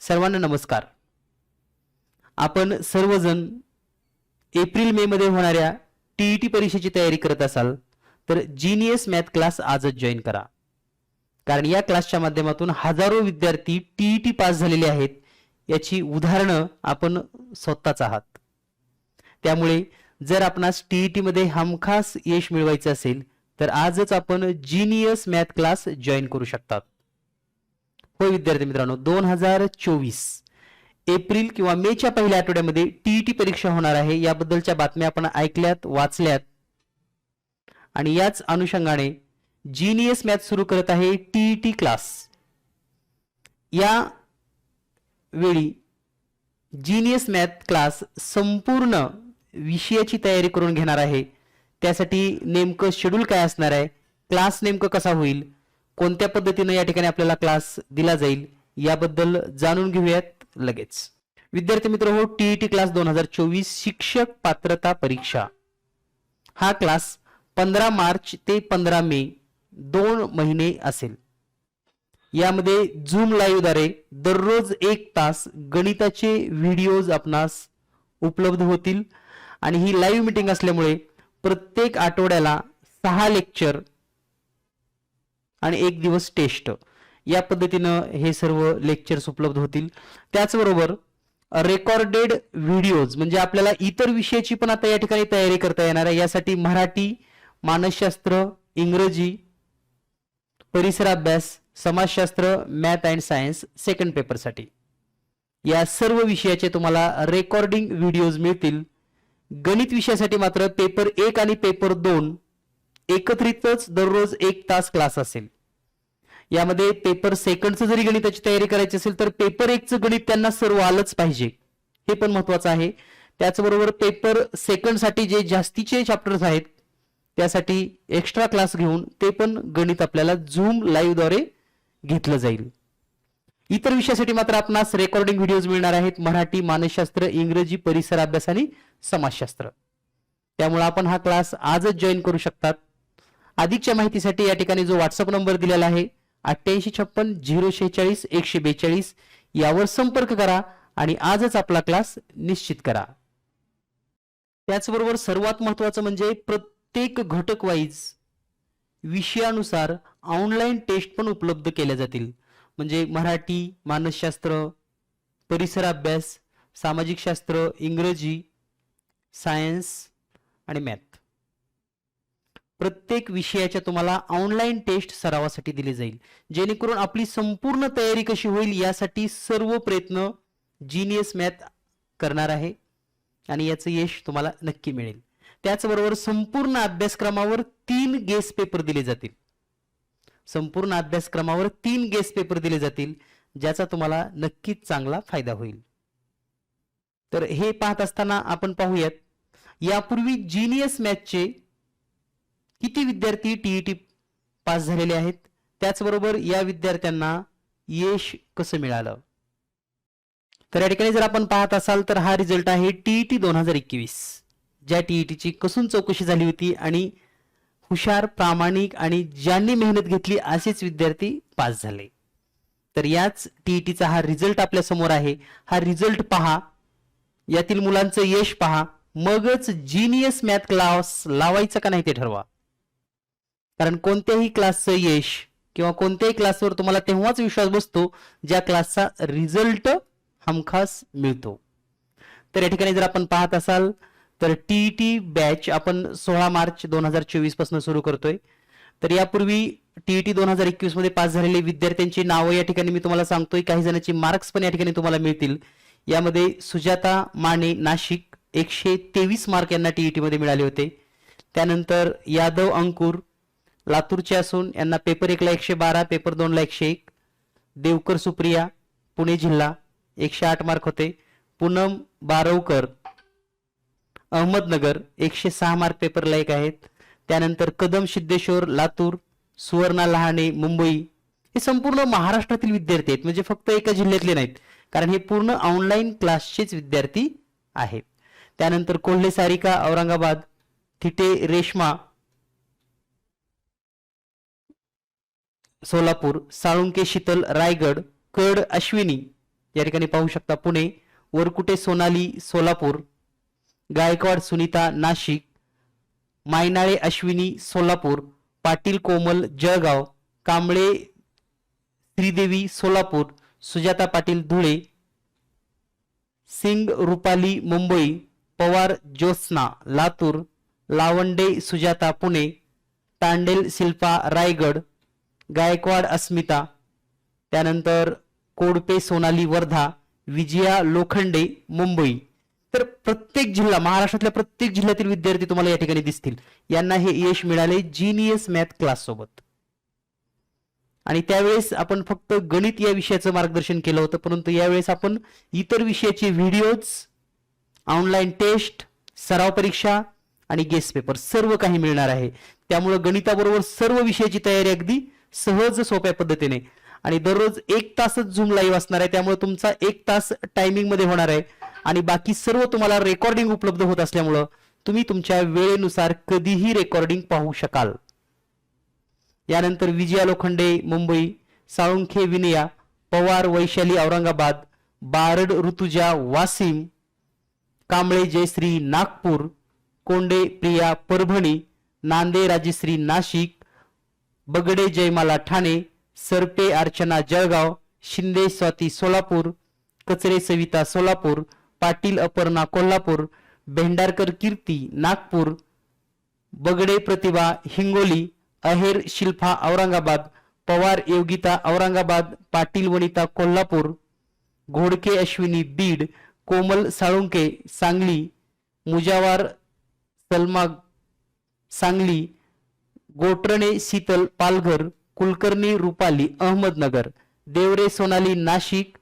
सर्वांना नमस्कार. आपण सर्वजण एप्रिल मे मध्ये होणाऱ्या टीईटी परीक्षेची तयारी करत असाल तर जीनियस मॅथ क्लास आजच जॉईन करा. कारण या क्लासच्या माध्यमातून हजारो विद्यार्थी टीईटी पास झालेले आहेत याची उदाहरणं आपण स्वतःच आहात. त्यामुळे जर आपणास टीईटी मध्ये हमखास यश मिळवायचं असेल तर आजच आपण जीनियस मॅथ क्लास जॉईन करू शकतात. होय विद्यार्थी मित्रांनो दोन हजार चोवीस. एप्रिल किंवा मेच्या पहिल्या आठवड्यामध्ये टीईटी परीक्षा होणार आहे. याबद्दलच्या बातम्या आपण ऐकल्यात वाचल्यात. आणि याच अनुषंगाने जीनियस मॅथ सुरू करत आहे टीईटी क्लास या वेळी जीनियस मॅथ क्लास संपूर्ण विषयाची तयारी करून घेणार आहे. त्यासाठी नेमकं शेड्यूल काय असणार आहे? क्लास नेमकं कसा होईल? कोणत्या पद्धतीने या ठिकाणी आपल्याला क्लास दिला जाईल याबद्दल जाणून घेऊयात लगेच. विद्यार्थी मित्र हो टीईटी क्लास दोन हजार चोवीस शिक्षक पात्रता परीक्षा. हा क्लास पंधरा मार्च ते पंधरा मे दोन महिने असेल. यामध्ये झूम लाईव्हद्वारे दररोज एक तास गणिताचे व्हिडिओज आपणास उपलब्ध होतील. आणि ही लाईव्ह मीटिंग असल्यामुळे प्रत्येक आठवड्याला सहा लेक्चर आणि एक दिवस टेस्ट. या पद्धतीनं हे सर्व लेक्चर्स उपलब्ध होतील. त्याचबरोबर रेकॉर्डेड व्हिडिओज म्हणजे आपल्याला इतर विषयाची पण आता या ठिकाणी तयारी करता येणार आहे. यासाठी मराठी मानसशास्त्र इंग्रजी परिसर अभ्यास समाजशास्त्र मॅथ अँड सायन्स सेकंड पेपरसाठी या सर्व विषयाचे तुम्हाला रेकॉर्डिंग व्हिडिओज मिळतील. गणित विषयासाठी मात्र पेपर एक आणि पेपर दोन एकत्रितच दररोज एक तास क्लास असेल. यामध्ये पेपर सेकंडचं जरी गणिताची तयारी करायची असेल तर पेपर एकचं गणित त्यांना सर्व आलंच पाहिजे. हे पण महत्वाचं आहे. त्याचबरोबर पेपर सेकंडसाठी जे जास्तीचे चॅप्टर्स आहेत त्यासाठी एक्स्ट्रा क्लास घेऊन ते पण गणित आपल्याला झूम लाईव्हद्वारे घेतलं जाईल. इतर विषयासाठी मात्र आपणास रेकॉर्डिंग व्हिडिओज मिळणार आहेत. मराठी मानसशास्त्र इंग्रजी परिसर अभ्यास आणि समाजशास्त्र. त्यामुळे आपण हा क्लास आजच जॉईन करू शकतात. अधिकच्या माहितीसाठी या ठिकाणी जो व्हॉट्सअप नंबर दिलेला आहे अठ्ठ्याऐंशी छप्पन झिरो शेहेचाळीस एकशे बेचाळीस यावर संपर्क करा आणि आजच आपला क्लास निश्चित करा. त्याचबरोबर सर्वात महत्वाचं म्हणजे प्रत्येक घटक वाईज विषयानुसार ऑनलाईन टेस्ट पण उपलब्ध केल्या जातील. म्हणजे मराठी मानसशास्त्र परिसर अभ्यास सामाजिक शास्त्र इंग्रजी सायन्स आणि मॅथ. प्रत्येक विषयाच्या तुम्हाला ऑनलाईन टेस्ट सरावासाठी दिली जाईल. जेणेकरून आपली संपूर्ण तयारी कशी होईल यासाठी सर्व प्रयत्न जीनियस मॅथ करणार आहे आणि याचं यश तुम्हाला नक्की मिळेल. त्याचबरोबर संपूर्ण अभ्यासक्रमावर तीन गेस पेपर दिले जातील. संपूर्ण अभ्यासक्रमावर तीन गेस पेपर दिले जातील ज्याचा तुम्हाला नक्कीच चांगला फायदा होईल. तर हे पाहत असताना आपण पाहूयात यापूर्वी जीनियस मॅथचे किती विद्यार्थी टीईटी पास झालेले आहेत? त्याचबरोबर या विद्यार्थ्यांना यश कसं मिळालं? तर या ठिकाणी जर आपण पाहत असाल तर हा रिझल्ट आहे टीईटी दोन हजार एकवीस. ज्या टीईटीची कसून चौकशी झाली होती आणि हुशार प्रामाणिक आणि ज्यांनी मेहनत घेतली असेच विद्यार्थी पास झाले. तर याच टीईटीचा हा रिझल्ट आपल्यासमोर आहे. हा रिझल्ट पहा. यातील मुलांचं यश पहा. मगच जीनियस मॅथ क्लास लावायचं का नाही ते ठरवा. कारण कोणत्याही क्लासचं यश किंवा कोणत्याही क्लासवर तुम्हाला तेव्हाच विश्वास बसतो ज्या क्लासचा रिझल्ट हमखास मिळतो. तर या ठिकाणी जर आपण पाहत असाल तर टीईटी बॅच आपण सोळा मार्च दोन हजार चोवीसपासून सुरू करतोय. तर यापूर्वी टीईटी दोन हजार एकवीसमध्ये पास झालेले विद्यार्थ्यांची नावं या ठिकाणी मी तुम्हाला सांगतोय. काही जणांची मार्क्स पण या ठिकाणी तुम्हाला मिळतील. यामध्ये सुजाता माने नाशिक एकशे तेवीस मार्क यांना टीईटी मध्ये मिळाले होते. त्यानंतर यादव अंकुर लातूरचे असून यांना पेपर एकला एकशे बारा पेपर दोनला एकशे एक देवकर सुप्रिया पुणे जिल्हा एकशे आठ मार्क होते. पूनम बारवकर अहमदनगर एकशे सहा मार्क पेपरला एक आहेत. त्यानंतर कदम सिद्धेश्वर लातूर सुवर्णा लहाणे मुंबई हे संपूर्ण महाराष्ट्रातील विद्यार्थी आहेत. म्हणजे फक्त एका जिल्ह्यातले नाहीत. कारण हे पूर्ण ऑनलाईन क्लासचेच विद्यार्थी आहेत. त्यानंतर कोल्हे सारिका औरंगाबाद थिटे रेश्मा सोलापूर साळुंके शीतल रायगड कड अश्विनी या ठिकाणी पाहू शकता पुणे वरकुटे सोनाली सोलापूर गायकवाड सुनीता नाशिक मायनाळे अश्विनी सोलापूर पाटील कोमल जळगाव कांबळे श्रीदेवी सोलापूर सुजाता पाटील धुळे सिंग रुपाली मुंबई पवार ज्योत्स्ना लातूर लावंडे सुजाता पुणे तांडेल शिल्पा रायगड गायकवाड अस्मिता त्यानंतर कोडपे सोनाली वर्धा विजया लोखंडे मुंबई. तर प्रत्येक जिल्हा महाराष्ट्रातल्या प्रत्येक जिल्ह्यातील विद्यार्थी तुम्हाला या ठिकाणी दिसतील. यांना हे यश मिळाले जीनियस मॅथ क्लास सोबत. आणि त्यावेळेस आपण फक्त गणित या विषयाचं मार्गदर्शन केलं होतं परंतु यावेळेस आपण इतर विषयाचे व्हिडिओज ऑनलाईन टेस्ट सराव परीक्षा आणि गेस्ट पेपर सर्व काही मिळणार आहे. त्यामुळे गणिताबरोबर सर्व विषयाची तयारी अगदी सहज सोप्या पद्धतीने. आणि दररोज एक तासच झूम लाईव्ह असणार आहे त्यामुळे तुमचा एक तास टायमिंगमध्ये होणार आहे. आणि बाकी सर्व तुम्हाला रेकॉर्डिंग उपलब्ध होत असल्यामुळं तुम्ही तुमच्या वेळेनुसार कधीही रेकॉर्डिंग पाहू शकाल. यानंतर विजया लोखंडे मुंबई साळुंखे विनया पवार वैशाली औरंगाबाद बारड ऋतुजा वासिम कांबळे जयश्री नागपूर कोंडे प्रिया परभणी नांदे राजश्री नाशिक बगडे जयमाला ठाणे सरपे अर्चना जळगाव शिंदे स्वाती सोलापूर कचरे सविता सोलापूर पाटील अपर्णा कोल्हापूर भेंडारकर कीर्ती नागपूर बगडे प्रतिभा हिंगोली अहेर शिल्पा औरंगाबाद पवार योगिता औरंगाबाद पाटील वनिता कोल्हापूर घोडके अश्विनी बीड कोमल साळुंके सांगली मुजावार सलमा सांगली गोटरणे शीतल पालघर कुलकर्णी रुपाली अहमदनगर देवरे सोनाली नाशिक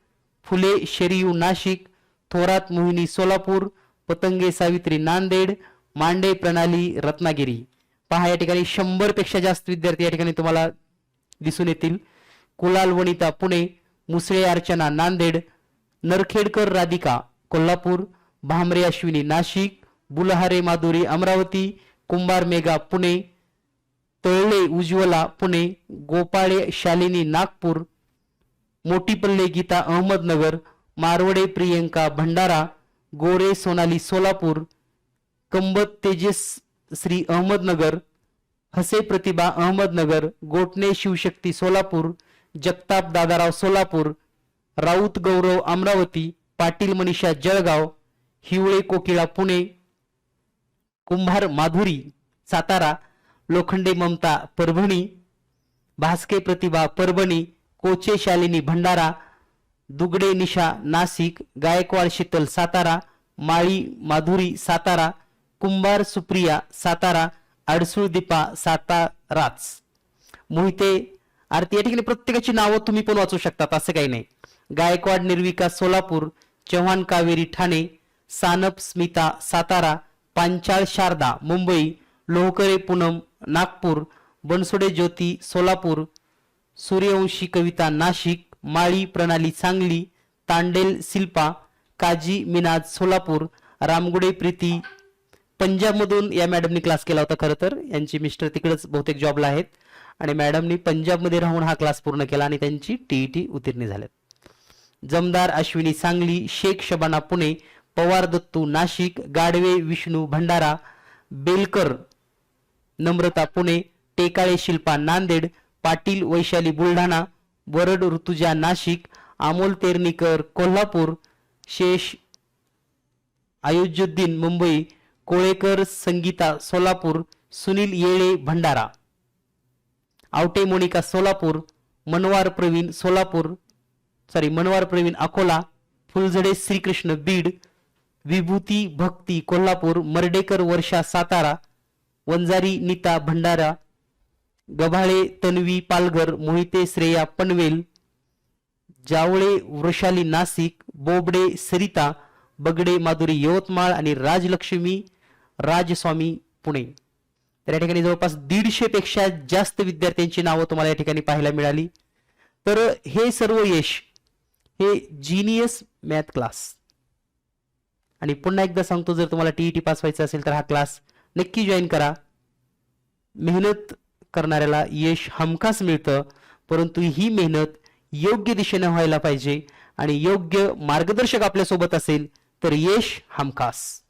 फुले शरीयू नाशिक थोरात मोहिनी सोलापूर पतंगे सावित्री नांदेड मांडे प्रणाली रत्नागिरी. पहा या ठिकाणी शंभरपेक्षा जास्त विद्यार्थी या ठिकाणी तुम्हाला दिसून येतील. कुलाल वनिता पुणे मुसळे अर्चना नांदेड नरखेडकर राधिका कोल्हापूर भामरे अश्विनी नाशिक बुलहारे माधुरी अमरावती कुंभार मेघा पुणे तळले उज्ज्वला पुणे गोपाळे शालिनी नागपूर मोटीपल्ले गीता अहमदनगर मारवडे प्रियंका भंडारा गोरे सोनाली सोलापूर कंबत तेजस श्री अहमदनगर हसे प्रतिभा अहमदनगर गोटणे शिवशक्ती सोलापूर जगताप दादाराव सोलापूर राऊत गौरव अमरावती पाटील मनीषा जळगाव हिवळे कोकिळा पुणे कुंभार माधुरी सातारा लोखंडे ममता परभणी भास्के प्रतिभा परभणी कोचे शालिनी भंडारा दुगडे निशा नाशिक गायकवाड शीतल सातारा माळी माधुरी सातारा कुंभार सुप्रिया सातारा अडसूळ दीपा साताराच. मोहिते आरती या ठिकाणी प्रत्येकाची नावं तुम्ही पण वाचू शकतात असं काही नाही. गायकवाड निर्विका सोलापूर चव्हाण कावेरी ठाणे सानप स्मिता सातारा पांचाळ शारदा मुंबई लोहकरे पूनम नागपूर बनसोडे ज्योती सोलापूर सूर्यवंशी कविता नाशिक माळी प्रणाली सांगली तांडेल शिल्पा काजी मिनाज सोलापूर रामगुडे प्रीती पंजाबमधून या मॅडमनी क्लास केला होता खरं तर. यांची मिस्टर तिकडेच बहुतेक जॉबला आहेत. आणि मॅडमनी पंजाबमध्ये राहून हा क्लास पूर्ण केला आणि त्यांची टीईटी उत्तीर्ण झाल्यात जमदार अश्विनी सांगली शेख शबाना पुणे पवार दत्तू नाशिक गाडवे विष्णू भंडारा बेलकर नम्रता पुणे टेकाळे शिल्पा नांदेड पाटील वैशाली बुलढाणा वरड ऋतुजा नाशिक अमोल तेरणीकर कोल्हापूर शेष अयोज्युद्दीन मुंबई कोळेकर संगीता सोलापूर सुनील येळे भंडारा. आवटे मोनिका सोलापूर मनवार प्रवीण सोलापूर सॉरी मनवार प्रवीण अकोला फुलझडे श्रीकृष्ण बीड विभूती भक्ती कोल्हापूर मर्डेकर वर्षा सातारा वंजारी नीता भंडारा गभाळे तन्वी पालघर मोहिते श्रेया पनवेल जावळे वृषाली नाशिक बोबडे सरिता बगडे माधुरी यवतमाळ आणि राजलक्ष्मी राजस्वामी पुणे. तर या ठिकाणी जवळपास दीडशे पेक्षा जास्त विद्यार्थ्यांची नावं तुम्हाला या ठिकाणी पाहायला मिळाली. तर हे सर्व यश हे जीनियस मॅथ क्लास आणि पुन्हा एकदा सांगतो जर तुम्हाला टीईटी पास व्हायचं असेल तर हा क्लास नक्की जॉईन करा. मेहनत करणाऱ्याला यश हमखास मिळतं परंतु ही मेहनत योग्य दिशेने व्हायला पाहिजे आणि योग्य मार्गदर्शक आपल्यासोबत असेल तर यश हमखास.